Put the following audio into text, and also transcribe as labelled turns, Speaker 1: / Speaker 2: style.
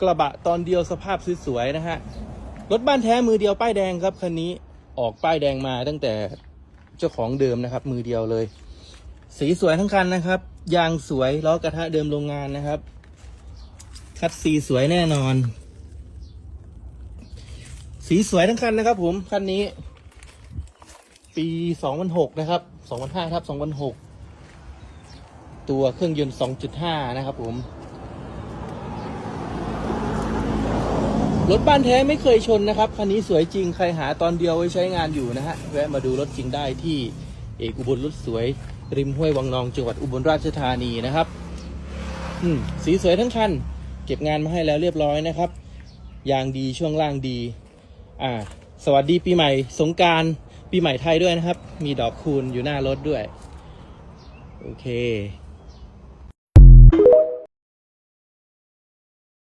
Speaker 1: กระบะตอนเดียวสภาพสวยๆนะฮะ รถบ้านแท้มือเดียวป้ายแดงครับคันนี้ออกป้ายแดงมาตั้งแต่เจ้าของเดิมนะครับ มือเดียวเลย สีสวยทั้งคันนะครับ ยางสวยล้อกระทะเดิมโรงงานนะครับ คัดสีสวยแน่นอน สีสวยทั้งคันนะครับ ผมคันนี้ ปี2006นหกนะครับ2005ทับ2006ตัวเครื่องยนต์2.5นะครับ ผม รถบ้านแท้ไม่เคยชนนะครับ คันนี้สวยจริง ใครหาตอนเดียวไว้ใช้งานอยู่นะฮะ แวะมาดูรถจริงได้ที่เอกอุบลรถสวย ริมห้วยวังนอง จังหวัดอุบลราชธานีนะครับ อืม สีสวยทั้งคัน เก็บงานมาให้แล้วเรียบร้อยนะครับ ยางดีช่วงล่างดี อ่า สวัสดีปีใหม่ สงการปีใหม่ไทยด้วยนะครับ มีดอกคูณอยู่หน้ารถด้วย โอเค